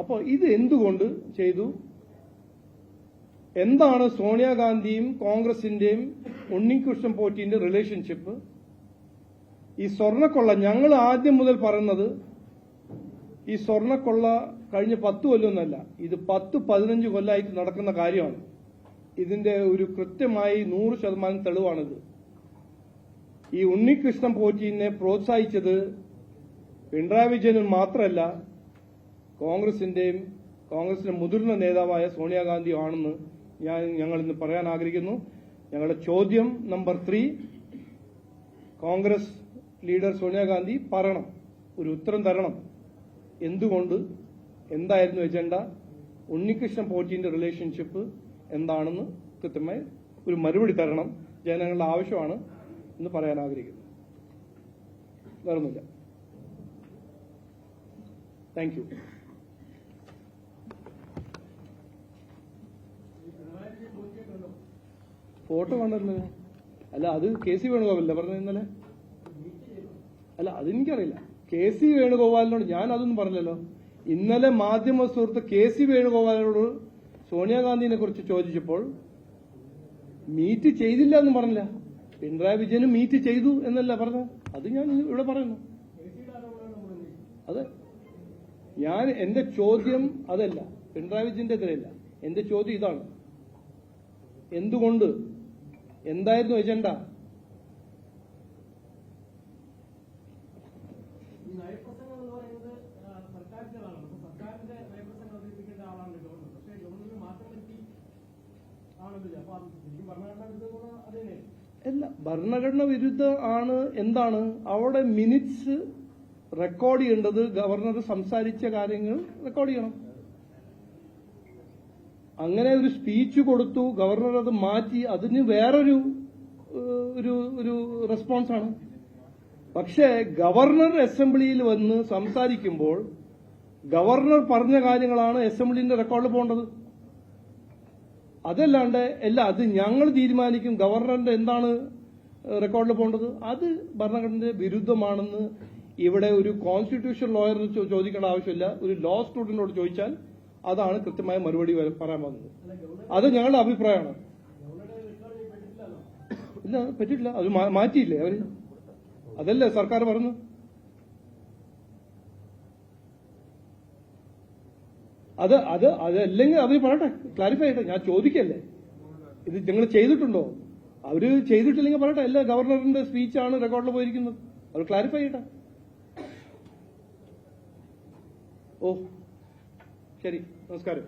അപ്പോൾ ഇത് എന്തുകൊണ്ട് ചെയ്തു? എന്താണ് സോണിയാഗാന്ധിയും കോൺഗ്രസിന്റെയും ഉണ്ണികൃഷ്ണൻ പോറ്റിന്റെ റിലേഷൻഷിപ്പ് ഈ സ്വർണക്കൊള്ള ഞങ്ങൾ ആദ്യം മുതൽ പറയുന്നത് ഈ സ്വർണക്കൊള്ള കഴിഞ്ഞ പത്ത് കൊല്ലമൊന്നല്ല ഇത് പത്ത് പതിനഞ്ച് കൊല്ലമായിട്ട് നടക്കുന്ന കാര്യമാണ്. ഇതിന്റെ ഒരു കൃത്യമായി നൂറ് ശതമാനം തെളിവാണിത്. ഈ ഉണ്ണികൃഷ്ണൻ പോറ്റിനെ പ്രോത്സാഹിച്ചത് പിണറായി വിജയനും മാത്രമല്ല കോൺഗ്രസിന്റെയും കോൺഗ്രസിന്റെ മുതിർന്ന നേതാവായ സോണിയാഗാന്ധി ആണെന്ന് ഞാൻ ഞങ്ങൾ ഇന്ന് പറയാൻ ആഗ്രഹിക്കുന്നു. ഞങ്ങളുടെ ചോദ്യം number three Congress leader Sonia Gandhi പറയണം ഒരു ഉത്തരം തരണം. എന്തുകൊണ്ട്? എന്തായിരുന്നു എജണ്ട ഉണ്ണികൃഷ്ണൻ പോറ്റിന്റെ റിലേഷൻഷിപ്പ് എന്താണെന്ന് കൃത്യമായി ഒരു മറുപടി തരണം ജനങ്ങളുടെ ആവശ്യമാണ് എന്ന് പറയാൻ ആഗ്രഹിക്കുന്നു. വേറൊന്നുമില്ല. താങ്ക് യു ഫോട്ടോ കണ്ടല്ലോ അല്ല അത് കെ സി വേണുഗോപാലല്ലേ പറഞ്ഞത് ഇന്നലെ? അല്ല അതെനിക്കറിയില്ല. കെ സി വേണുഗോപാലിനോട് ഞാൻ അതൊന്നും പറഞ്ഞല്ലോ ഇന്നലെ മാധ്യമ സുഹൃത്ത് കെ സി വേണുഗോപാലിനോട് സോണിയാഗാന്ധിനെ കുറിച്ച് ചോദിച്ചപ്പോൾ മീറ്റ് ചെയ്തില്ല എന്ന് പറഞ്ഞില്ല. പിണറായി വിജയനും മീറ്റ് ചെയ്തു എന്നല്ല പറഞ്ഞത്. അത് ഞാൻ ഇവിടെ പറയുന്നു. അതെ. ഞാൻ എന്റെ ചോദ്യം അതല്ല. പിണറായി വിജയന്റെ എതിരല്ല. എന്റെ ചോദ്യം ഇതാണ്. എന്തുകൊണ്ട് എന്തായിരുന്നു എജണ്ട അല്ല ഭരണഘടന വിരുദ്ധ ആണ് എന്താണ്? അവിടെ മിനിറ്റ്സ് റെക്കോർഡ് ചെയ്യേണ്ടത് ഗവർണർ സംസാരിച്ച കാര്യങ്ങൾ റെക്കോർഡ് ചെയ്യണം. അങ്ങനെ ഒരു സ്പീച്ച് കൊടുത്തു ഗവർണർ അത് മാറ്റി അതിന് വേറൊരു ഒരു ഒരു റെസ്പോൺസാണ് പക്ഷേ ഗവർണർ അസംബ്ലിയിൽ വന്ന് സംസാരിക്കുമ്പോൾ ഗവർണർ പറഞ്ഞ കാര്യങ്ങളാണ് അസംബ്ലിന്റെ റെക്കോർഡിൽ പോകേണ്ടത് അതല്ലാണ്ട് അല്ല അത് ഞങ്ങൾ തീരുമാനിക്കും ഗവർണറിന്റെ എന്താണ് റെക്കോർഡിൽ പോകേണ്ടത് അത് ഭരണഘടനയുടെ വിരുദ്ധമാണെന്ന് ഇവിടെ ഒരു കോൺസ്റ്റിറ്റ്യൂഷൻ ലോയറിന് ചോദിക്കേണ്ട ആവശ്യമില്ല. ഒരു ലോ സ്റ്റുഡന്റിനോട് ചോദിച്ചാൽ അതാണ് കൃത്യമായ മറുപടി പറയാൻ വന്നത്. അത് ഞങ്ങളുടെ അഭിപ്രായമാണ്. ഇല്ല പറ്റില്ല അത് മാറ്റിയില്ലേ അവർ? അതല്ലേ സർക്കാർ പറഞ്ഞു അത് അത് അതല്ലെങ്കിൽ അവർ പറയട്ടെ ക്ലാരിഫൈ ചെയ്യട്ടെ. ഞാൻ ചോദിക്കല്ലേ? ഇത് ഞങ്ങൾ ചെയ്തിട്ടുണ്ടോ? അവർ ചെയ്തിട്ടില്ലെങ്കിൽ പറയട്ടെ. അല്ല ഗവർണറിന്റെ സ്പീച്ചാണ് റെക്കോർഡിൽ പോയിരിക്കുന്നത്. അവർ ക്ലാരിഫൈ ചെയ്യട്ടെ. ഓ ശരി. നമസ്കാരം